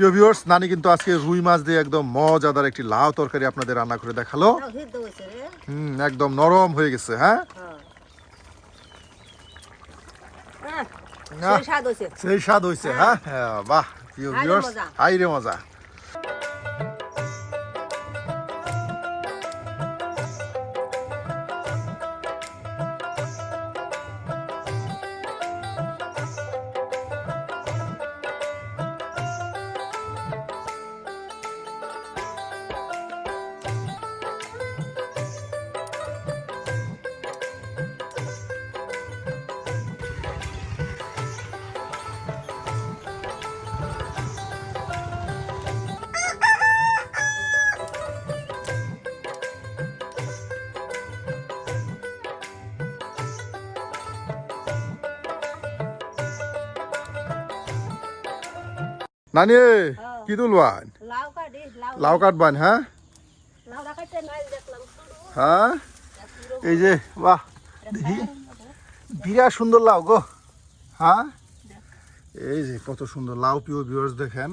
প্রিয় ভিউয়ার্স নানি কিন্তু আজকে রুই মাছ দিয়ে একদম মজাদার একটি লাউ তরকারি আপনাদের রান্না করে দেখাল। হুম একদম নরম হয়ে গেছে হ্যাঁ? হ্যাঁ। সেই স্বাদ হয়েছে। সেই স্বাদ হয়েছে হ্যাঁ? হ্যাঁ, বাহ প্রিয় ভিউয়ার্স হাই রে মজা। নানি কি তুলবান? লাউ কাটি লাউ লাউ কাটবান হ্যাঁ হ্যাঁ এই যে বাহ। দেখি বিরাট সুন্দর লাউ গো। হ্যাঁ এই যে কত সুন্দর লাউ প্রিয় ভিউয়ার্স দেখেন।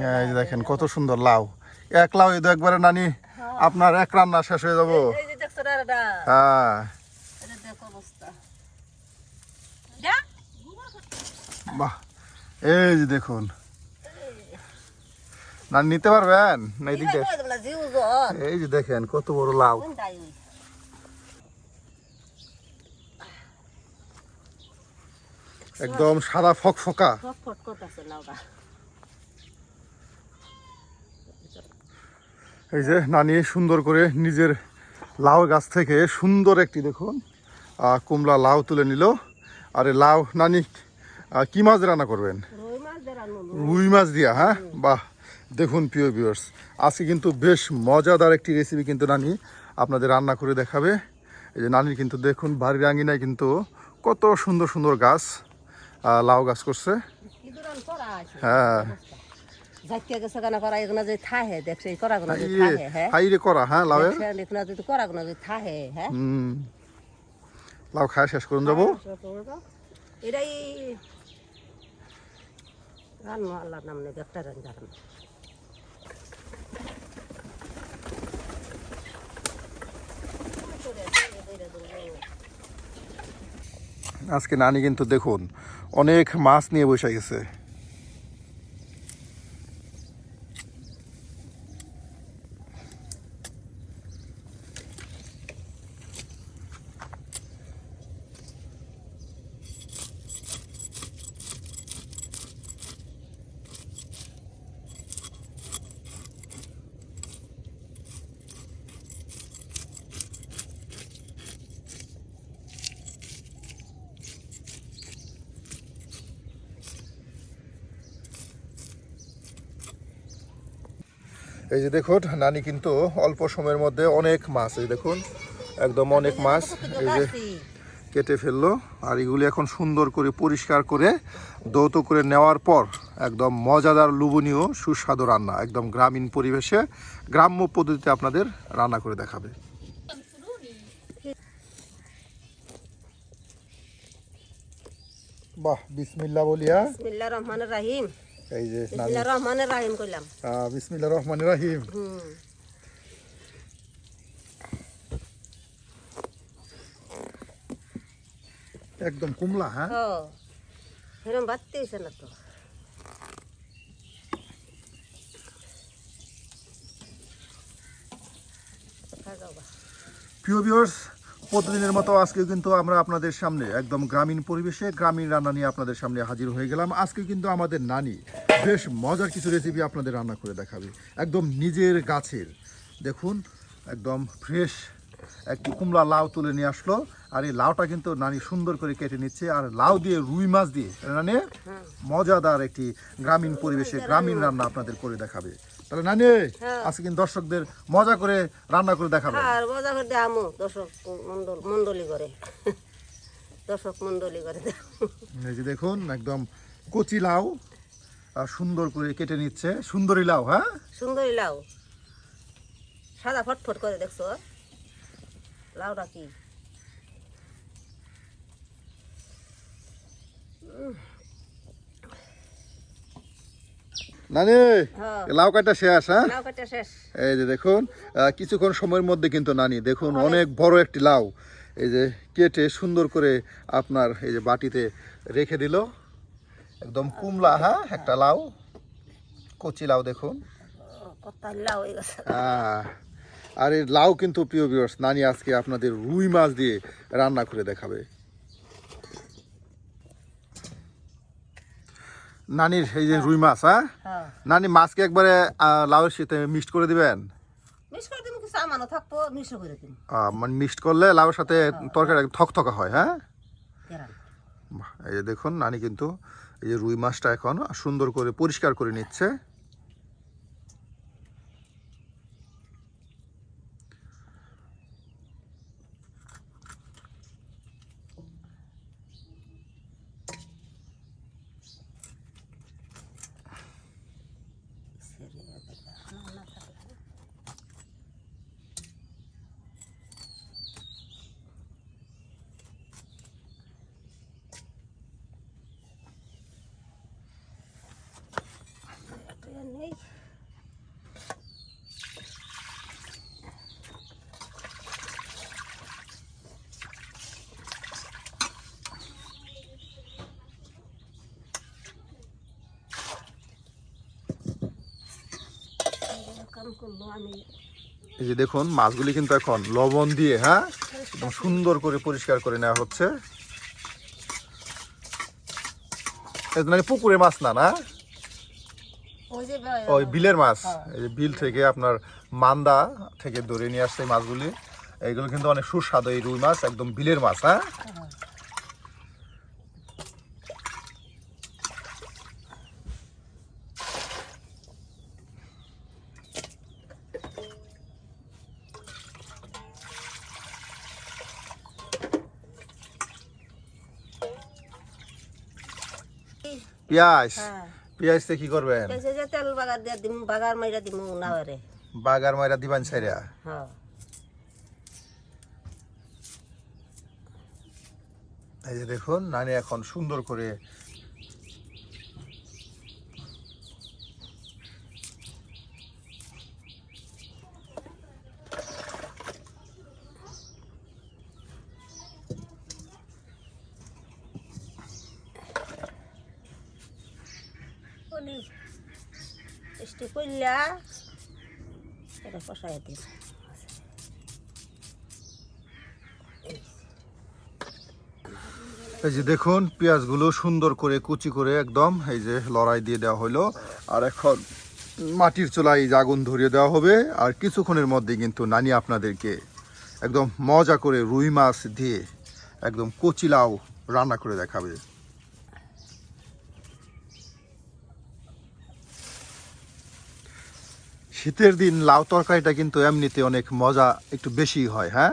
হ্যাঁ এই দেখেন কত সুন্দর লাউ। এক লাউ এই তো একবারে নানি আপনার এক রান্না শেষ হয়ে যাব। হ্যাঁ এটা দেখো অবস্থা যা বাহ, এই যে দেখুন। না, নিতে পারবেন? না, এদিকে এই যে দেখেন, কত বড় লাউ। একদম সাদা ফকফকা ফটফট এই যে নানি সুন্দর করে নিজের লাউ গাছ থেকে সুন্দর একটি, দেখুন কুমড়া লাউ তুলে নিল। আর, লাউ, নানি কি মাছ রান্না করবেন? রুই মাছ দিয়ে হ্যাঁ? বাহ দেখুন প্রিয় ভিউয়ার্স আজকে কিন্তু বেশ মজাদার একটি রেসিপি কিন্তু নানি আপনাদের রান্না করে দেখাবে। এই যে নানির কিন্তু দেখুন বাড়ির আঙ্গিনায় কিন্তু কত সুন্দর সুন্দর গাছ লাউ গাছ করছে। হ্যাঁ। লাউ খায় শেষ করুন যাব। এটাই রান্না আল্লাহর নাম নেবে একটা রান জানান আজকে নানি কিন্তু দেখুন, অনেক মাছ নিয়ে বসে গেছে। এই যে দেখুন, নানি কিন্তু অল্প সময়ের মধ্যে অনেক মাছ, এই দেখুন, একদম অনেক মাছ এই যে কেটে ফেলল। আর এগুলি এখন সুন্দর করে পরিষ্কার করে দৌত করে নেওয়ার পর একদম মজাদার লুবনীয় সুস্বাদু রান্না, একদম গ্রামীণ পরিবেশে, গ্রাম্য পদ্ধতিতে আপনাদের রান্না করে দেখাবে। বাহ বিসমিল্লা বলিয়া। রহমান রাহিম। এই যে নানি বিসমিল্লাহ রহমান রাহিম কইলাম। আহ, বিসমিল্লা রহমান রাহিম। একদম কুমলা হ্যাঁ? ও এরম বাড়তে হয়েছে না তো? প্রিয় ভিউয়ার্স প্রতিদিনের মতো আজকে কিন্তু আমরা আপনাদের সামনে একদম গ্রামীণ পরিবেশে গ্রামীণ রান্না নিয়ে আপনাদের সামনে হাজির হয়ে গেলাম। আজকে কিন্তু আমাদের নানি বেশ মজার কিছু রেসিপি আপনাদের রান্না করে দেখাবে। একদম নিজের গাছের। দেখুন একদম ফ্রেশ একটি কুমড়া লাউ তুলে নিয়ে আসলো। আর এই লাউটা কিন্তু নানি সুন্দর করে কেটে নিচ্ছে। আর লাউ দিয়ে রুই মাছ দিয়ে নানি মজাদার একটি গ্রামীণ পরিবেশে গ্রামীণ রান্না আপনাদের করে দেখাবে। তাহলে নানি হ্যাঁ। আজকে কিন্তু দর্শকদের মজা করে রান্না করে দেখাবে আর মজা করে আমু। দর্শক মন্ডল মন্ডলী করে। দর্শক মন্ডলী করে। এই যে দেখুন একদম কচি লাউ আর সুন্দর করে কেটে নিচ্ছে। সুন্দরী লাউ হ্যাঁ? সুন্দরী লাউ। সাদা ফটফট করে দেখছ? লাউটা কি? নানি হ্যাঁ। লাউ কাটা শেষ হ্যাঁ? এই যে দেখুন কিছুক্ষণ সময়ের মধ্যে কিন্তু নানি দেখুন অনেক। বড় একটি লাউ। এই যে কেটে সুন্দর করে আপনার এই যে বাটিতে রেখে দিল। একদম কুমলা হ্যাঁ একটা লাউ। কচি লাউ দেখুন। আর এই লাউ কিন্তু প্রিয় ভিউয়ার্স নানি আজকে আপনাদের রুই মাছ দিয়ে রান্না করে দেখাবে। নানির এই যে রুই মাছ হ্যাঁ? হ্যাঁ। নানি মাছকে একবারে লাউয়ের সাথে মিক্সড করে দিবেন? মানে মিক্সড করলে লাউয়ের সাথে তরকারি থকথকা হয় হ্যাঁ? এই যে দেখুন নানি কিন্তু এই যে রুই মাছটা এখন সুন্দর করে পরিষ্কার করে নিচ্ছে। আমি। এই যে দেখুন মাছগুলি কিন্তু এখন লবণ দিয়ে হ্যাঁ? একদম সুন্দর করে পরিষ্কার করে নেওয়া হচ্ছে। নানি পুকুরের মাছ না না? ওই বিলের মাছ। এই যে বিল থেকে আপনার মান্দা থেকে ধরে নিয়ে আসছে মাছগুলি। এইগুলো কিন্তু অনেক সুস্বাদু এই রুই মাছ একদম বিলের মাছ হ্যাঁ। পেঁয়াজ। হ্যাঁ। পেঁয়াজ দিয়ে কি করবেন? তেল বাগার দিয়া দিম বাগার মাইরা দিমু নাওয়ারে। বাগার মাইরা দিবান সাইরা হ্যাঁ। এই যে দেখুন নানি এখন সুন্দর করে এটা এই যে দেখুন, পেঁয়াজগুলো সুন্দর করে কুচি করে একদম এই যে লড়াই দিয়ে দেওয়া হলো আর এখন মাটির চুলায় এই আগুন ধরিয়ে দেওয়া হবে। আর কিছুক্ষণের মধ্যে কিন্তু নানি আপনাদেরকে একদম মজা করে রুই মাছ দিয়ে একদম কচি লাউ রান্না করে দেখাবে। শীতের দিন লাউ তরকারিটা কিন্তু এমনিতে অনেক মজা একটু বেশি হয় হ্যাঁ?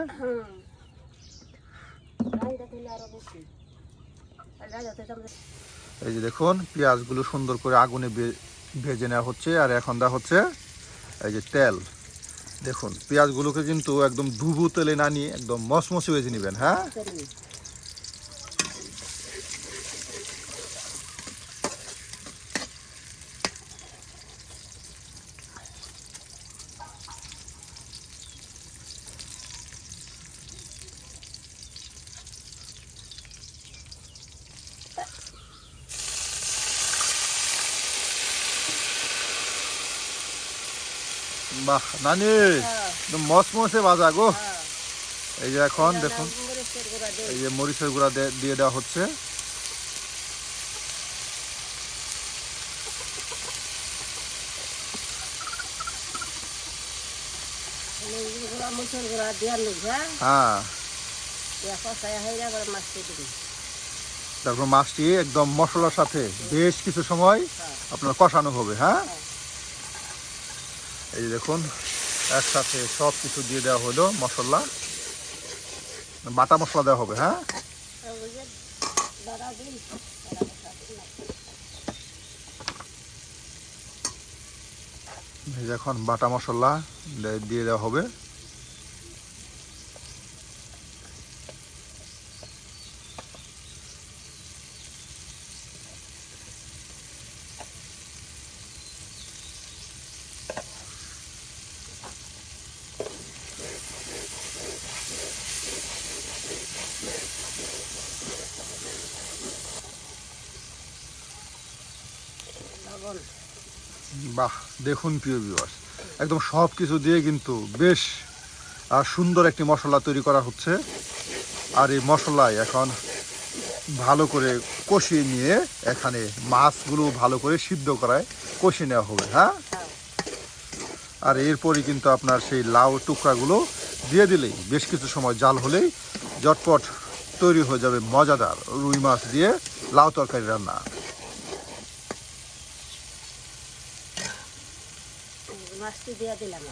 এই যে দেখুন, পেঁয়াজগুলো সুন্দর করে আগুনে ভেজে নেওয়া হচ্ছে, আর এখন দেওয়া হচ্ছে এই যে তেল। দেখুন, পেঁয়াজগুলোকে কিন্তু একদম ডুবু তেলে না নিয়ে একদম মসমসে ভেজে নেবেন হ্যাঁ? বাহ, নানি মসমসে ভাজা গো। এই যে এখন দেখুন, এই যে মরিচের গুঁড়া দিয়ে দেওয়া হচ্ছে। লোক হ্যাঁ। তারপর মাছটি একদম মশলার সাথে বেশ কিছু সময় আপনার কষানো হবে হ্যাঁ? এই যে দেখুন, একসাথে সব কিছু দিয়ে দেওয়া হলো, মশলা। বাটা মশলা দেওয়া হবে হ্যাঁ? এখন বাটা মশলা দিয়ে দেওয়া হবে। বাহ, দেখুন প্রিয় ভিউয়ার্স একদম সব কিছু দিয়ে কিন্তু বেশ সুন্দর একটি মশলা তৈরি করা হচ্ছে। আর এই মশলায় এখন ভালো করে কষিয়ে নিয়ে এখানে মাছগুলো ভালো করে সিদ্ধ করায় কষিয়ে নেওয়া হবে হ্যাঁ? আর এরপরই কিন্তু আপনার সেই লাউ টুকরাগুলো দিয়ে দিলেই বেশ কিছু সময় জাল হলেই জটপট তৈরি হয়ে যাবে মজাদার রুই মাছ দিয়ে লাউ তরকারি রান্না। মাছটি দিয়ে দিলাম।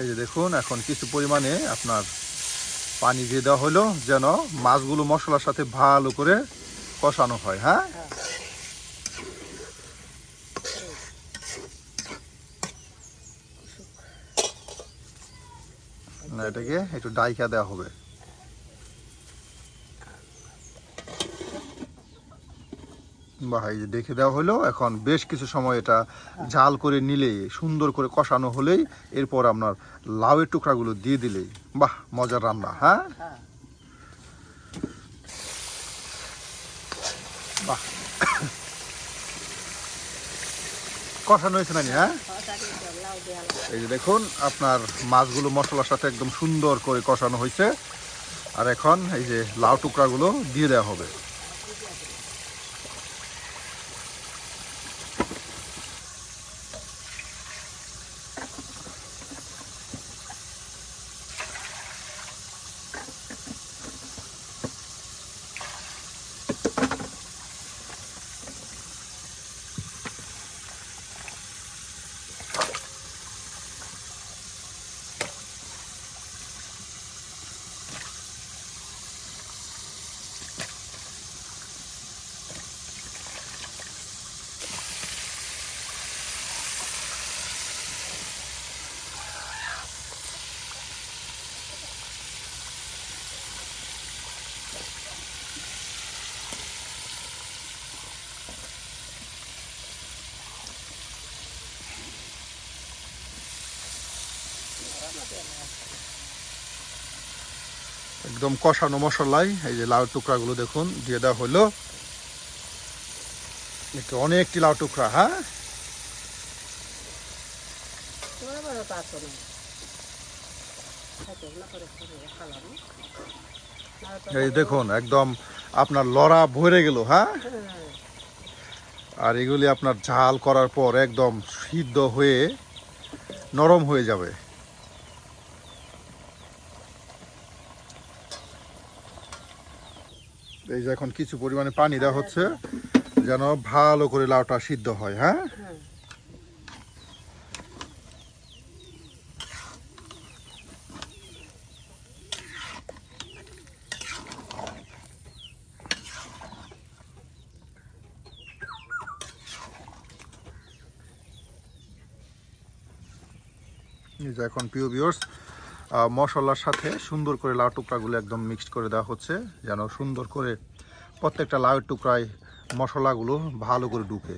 এই, যে দেখুন এখন কিছু পরিমাণে আপনার পানি দিয়ে দেওয়া হলো যেন মাছগুলো মশলার সাথে ভালো করে কষানো হয় হ্যাঁ এটাকে একটু ডাইকা দেওয়া হবে যে দেখে দেওয়া হলো, এখন বেশ কিছু সময় এটা জাল করে নিলে সুন্দর করে কষানো হলেই এরপর আপনার লাউয়ের টুকরাগুলো দিয়ে দিলেই। বাহ, মজার রান্না হ্যাঁ? বাহ। কষানো হয়েছে নাকি হ্যাঁ। এই যে দেখুন, আপনার মাছগুলো মশলার সাথে একদম সুন্দর করে কষানো হয়েছে। আর এখন এই যে লাউ টুকরাগুলো দিয়ে দেওয়া হবে। একদম কষানো মশলাই এই যে লাউ টুকরাগুলো দেখুন দিয়ে দেওয়া হলো। অনেকটি লাউ টুকরা হ্যাঁ? এই দেখুন একদম আপনার লড়া ভরে গেল হ্যাঁ? হ্যাঁ, আর এগুলি আপনার ঝাল করার পর একদম সিদ্ধ হয়ে নরম হয়ে যাবে। এই যে এখন কিছু পরিমাণে পানি দেওয়া হচ্ছে, যেন ভালো করে লাউটা সিদ্ধ হয় হ্যাঁ? এখন প্রিয় মশলার সাথে সুন্দর করে লাউ টুকরাগুলো একদম মিক্সড করে দেওয়া হচ্ছে, যেন সুন্দর করে প্রত্যেকটা লাউয়ের টুকরায় মশলাগুলো ভালো করে ঢুকে।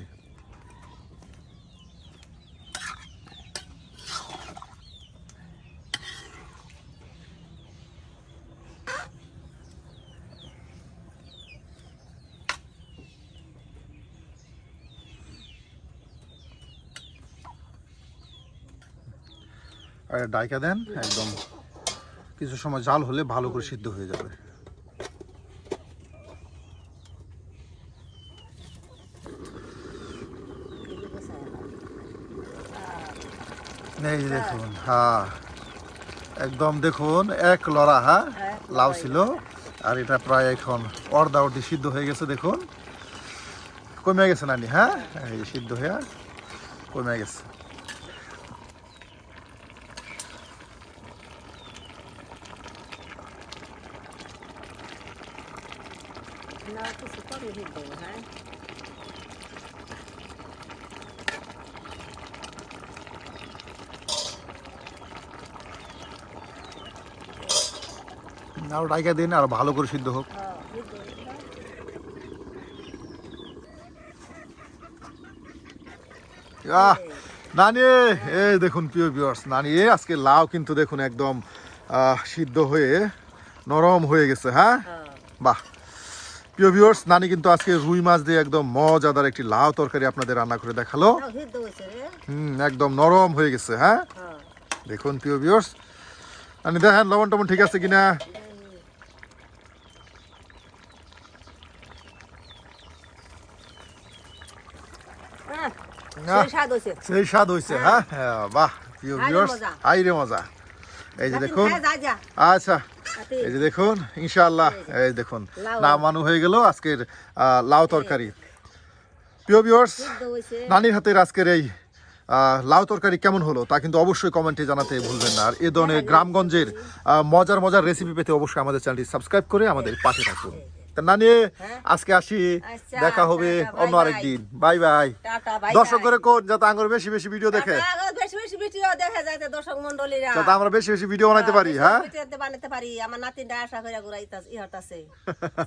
ডাইকা দেন, একদম কিছু সময় জাল হলে ভালো করে সিদ্ধ হয়ে যাবে। এই দেখুন হ্যাঁ একদম দেখুন, এক লড়া হ্যাঁ লাউ ছিল, আর এটা প্রায় এখন অর্ধা অর্ধি সিদ্ধ হয়ে গেছে, দেখুন কমে গেছে নানি হ্যাঁ সিদ্ধ হয়ে কমে গেছে লাউ কিছু কমই সিদ্ধ হ্যাঁ আর ডাইকা দিন আর ভালো করে সিদ্ধ হোক নানি এই দেখুন প্রিয় ভিউয়ার্স নানি এ আজকে লাউ কিন্তু দেখুন একদম আহ, সিদ্ধ হয়ে নরম হয়ে গেছে হ্যাঁ বাহ প্রিয় ভিউয়ার্স নানি কিন্তু আজকে রুই মাছ দিয়ে একদম মজাদার একটি লাউ তরকারি আপনাদের রান্না করে দেখাল। হুম একদম নরম হয়ে গেছে হ্যাঁ? হ্যাঁ। দেখুন প্রিয় ভিউয়ার্স নানি দেখেন লবণ টবণ ঠিক আছে কিনা? হ্যাঁ। সেই স্বাদ হয়েছে। হ্যাঁ? হ্যাঁ বাহ প্রিয় ভিউয়ার্স। আইরে মজা। এই যে দেখুন। যা যা। আচ্ছা এই যে দেখুন ইনশাআল্লাহ এই দেখুন লাউ। নামানো হয়ে গেল আজকের লাউ তরকারি। প্রিয় ভিউয়ার্স নানির হাতের আজকের এই লাউ তরকারি কেমন হলো তা কিন্তু অবশ্যই কমেন্টে জানাতে ভুলবেন না। আর এ ধরনের গ্রামগঞ্জের মজার মজার রেসিপি পেতে অবশ্যই আমাদের চ্যানেলটি সাবস্ক্রাইব করে আমাদের পাশে থাকুন। তা নানি আজকে আসি। আচ্ছা, দেখা হবে অন্য বাই। আরেকদিন। Bye bye. দর্শক করে কোন যাতে আঙ্গুর বেশি বেশি ভিডিও দেখে। ভিডিও দেখা যায় দর্শক মন্ডলীরা আমরা বেশি বেশি ভিডিও বানাইতে পারি হ্যাঁ? বানাতে পারি আমার নাতিনটা আশা করে ঘুরাইতাছে ইহতাছে